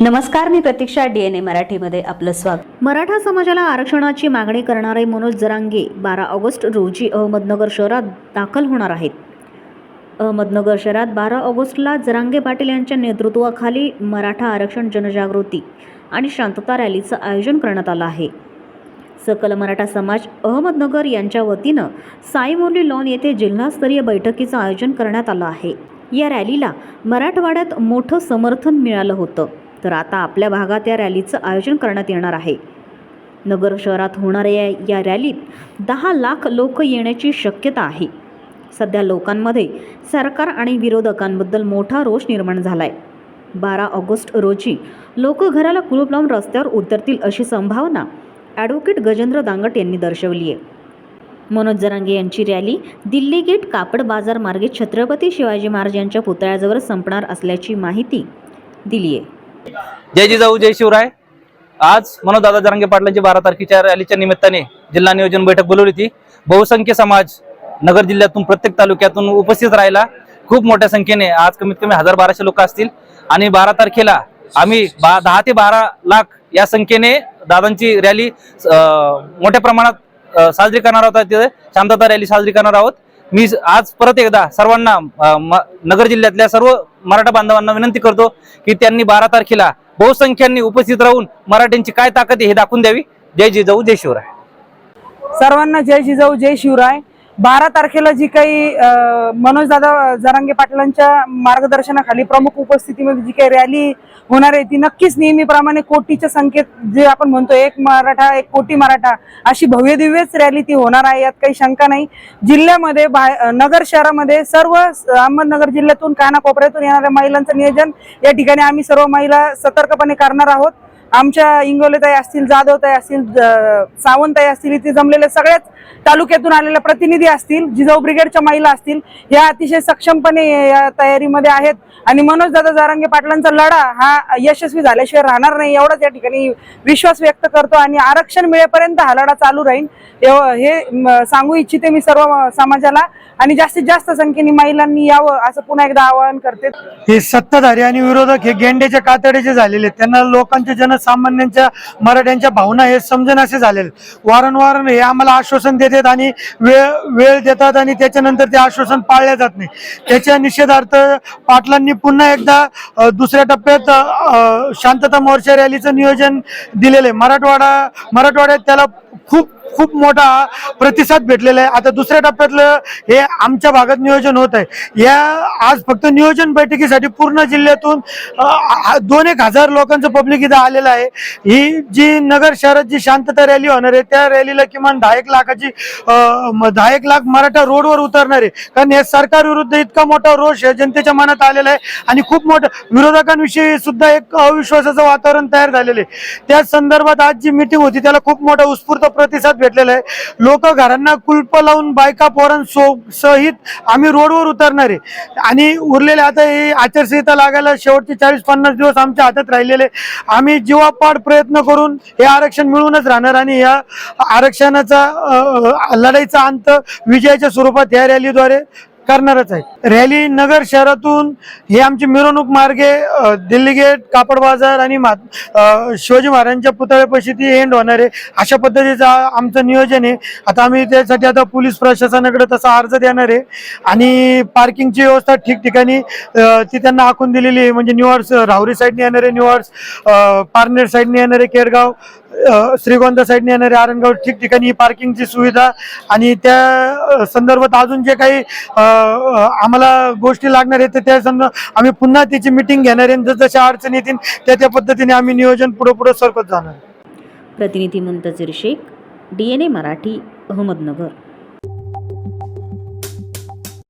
नमस्कार मी प्रतीक्षा D N ए मराठीमध्ये आपलं स्वागत. मराठा समाजाला आरक्षणाची मागणी करणारे मनोज जरांगे बारा ऑगस्ट रोजी अहमदनगर शहरात दाखल होणार आहेत. अहमदनगर शहरात बारा ऑगस्टला जरांगे पाटील यांच्या नेतृत्वाखाली मराठा आरक्षण जनजागृती आणि शांतता रॅलीचं आयोजन करण्यात आलं आहे. सकल मराठा समाज अहमदनगर यांच्या वतीनं साईमोर्ली लॉन येथे जिल्हास्तरीय बैठकीचं आयोजन करण्यात आलं आहे. या रॅलीला मराठवाड्यात मोठं समर्थन मिळालं होतं. तर आता आपल्या भागात या रॅलीचं आयोजन करण्यात येणार आहे. नगर शहरात होणाऱ्या या- रॅलीत दहा लाख लोक येण्याची शक्यता आहे. सध्या लोकांमध्ये सरकार आणि विरोधकांबद्दल मोठा रोष निर्माण झाला आहे बारा ऑगस्ट रोजी लोक घराला कुलूप लावून रस्त्यावर उतरतील अशी संभावना ॲडव्होकेट गजेंद्र दांगट यांनी दर्शवली आहे. मनोज जरांगे यांची रॅली दिल्ली गेट कापड बाजार मार्गे छत्रपती शिवाजी महाराज यांच्या पुतळ्याजवळ संपणार असल्याची माहिती दिली आहे. जय जिजाऊ जय शिवराय. आज मनोदादा जरांगे पाटलांची बारा तारखेच्या रॅलीच्या निमित्ताने जिल्हा नियोजन बैठक बोलवली होती. बहुसंख्य समाज नगर जिल्ह्यातून प्रत्येक तालुक्यातून उपस्थित राहिला खूप मोठ्या संख्येने आज कमीत कमी हजार बाराशे लोक असतील. आणि बारा तारखेला आम्ही बा दहा ते बारा लाख या संख्येने दादांची रॅली मोठ्या प्रमाणात साजरी करणार आहोत. तिथे शांतता रॅली साजरी करणार आहोत. मी आज परत एकदा सर्वांना म- नगर जिल्ह्यातल्या सर्व मराठा बांधवांना विनंती करतो की त्यांनी बारा तारखेला बहुसंख्यांनी उपस्थित राहून मराठ्यांची काय ताकद आहे हे दाखवून द्यावी. जय जिजाऊ जय शिवराय. सर्वांना जय जिजाऊ जय शिवराय. बारा तारखेला जी काही मनोजदादा जरांगे पाटलांच्या मार्गदर्शनाखाली प्रमुख उपस्थितीमध्ये जी काही रॅली होणार आहे ती नक्कीच नेहमीप्रमाणे कोटीच्या संख्येत जे आपण म्हणतो एक मराठा एक कोटी मराठा अशी भव्य दिव्यच रॅली ती होणार आहे यात काही शंका नाही. जिल्ह्यामध्ये नगर शहरामध्ये सर्व अहमदनगर जिल्ह्यातून कानाकोपऱ्यातून येणाऱ्या महिलांचं नियोजन या ठिकाणी आम्ही सर्व महिला सतर्कपणे करणार आहोत. आमच्या इंगोलेताई असतील जाधवताई असतील सावंतताई असतील इथे जमलेले सगळ्याच तालुक्यातून आलेल्या प्रतिनिधी असतील जिजाऊ ब्रिगेडच्या महिला असतील या अतिशय सक्षमपणे या तयारीमध्ये आहेत. आणि मनोजदादा जारंगे जारांगे पाटलांचा लढा हा यशस्वी झाल्याशिवाय राहणार नाही एवढाच या ठिकाणी विश्वास व्यक्त करतो आणि आरक्षण मिळेपर्यंत हा लढा चालू राहील. एव- हे सांगू इच्छिते मी सर्व समाजाला. आणि जास्तीत जास्त संख्येने महिलांनी यावं असं पुन्हा एकदा आवाहन करते. हे सत्ताधारी आणि विरोधक हे गेंड्याच्या कातडीचे झालेले त्यांना त्यांना लोकांच्या सर्वसामान्यांच्या मराठ्यांच्या भावना हे समजण असे झालेले आहेत. वारंवार हे आम्हाला आश्वासन देतात आणि वेळ वेळ देतात आणि त्याच्यानंतर ते आश्वासन पाळले जात नाही त्याच्या निषेधार्थ पाटलांनी पुन्हा एकदा दुसऱ्या टप्प्यात शांतता मोर्चा रॅलीचं नियोजन दिलेलं आहे मराठवाडा मराठवाड्यात त्याला खूप खूप मोठा प्रतिसाद भेटलेला आहे. आता दुसऱ्या टप्प्यातलं हे आमच्या भागात नियोजन होत आहे. या आज फक्त नियोजन बैठकीसाठी पूर्ण जिल्ह्यातून दोन एक हजार लोकांचं पब्लिक इथं आलेलं आहे. ही जी नगर शहरात जी शांतता रॅली होणार आहे त्या रॅलीला किमान दहा एक लाखाची दहा एक लाख मराठा रोडवर उतरणार आहे. कारण हे सरकार विरुद्ध इतका मोठा रोष जनतेच्या मनात आलेला आहे आणि खूप मोठं विरोधकांविषयी सुद्धा एक अविश्वासाचं वातावरण तयार झालेलं आहे. त्या संदर्भात आज जी मिटिंग होती त्याला खूप मोठा उत्स्फूर्त प्रतिसाद भेटलेला आहे. लोक घरांना कुलप लावून बायका पोरां सो सहित आम्ही रोडवर उतरणार आहे. आणि उरलेले आता हे आचारसंहिता लागायला शेवटचे चाळीस पन्नास दिवस आमच्या हातात राहिलेले आम्ही जीवापाड प्रयत्न करून हे आरक्षण मिळूनच राहणार आणि या आरक्षणाचा लढाईचा अंत विजयाच्या स्वरूपात या रॅलीद्वारे करणारच आहे रॅली नगर शहरातून हे आमची मिरवणूक मार्गे दिल्ली गेट कापड बाजार आणि मा- शिवाजी महाराजांच्या पुतळ्यापाशी ती एंड होणार आहे. अशा पद्धतीचं आमचं नियोजन आहे. आता आम्ही त्यासाठी आता पोलीस प्रशासनाकडे तसा अर्ज देणार आहे. आणि पार्किंगची व्यवस्था ठिकठिकाणी ती त्यांना आखून दिलेली आहे. म्हणजे निवार्स राहुरी साईडने येणार आहे पारनेर साईडने येणार आहे केरगाव श्रीगोंदा साईडने येणारे आरणगाव ठिकठिकाणी ही पार्किंगची सुविधा आणि त्या संदर्भात अजून जे काही आम्हाला गोष्टी लागणार आहेत तर त्या संदर्भात आम्ही पुन्हा त्याची मिटिंग घेणार आहे. आणि जशा अडचणी येतील त्या त्या पद्धतीने आम्ही नियोजन पुढे पुढे सरकत जाणार प्रतिनिधी Muntazir Shaikh D N A Marathi Ahmednagar.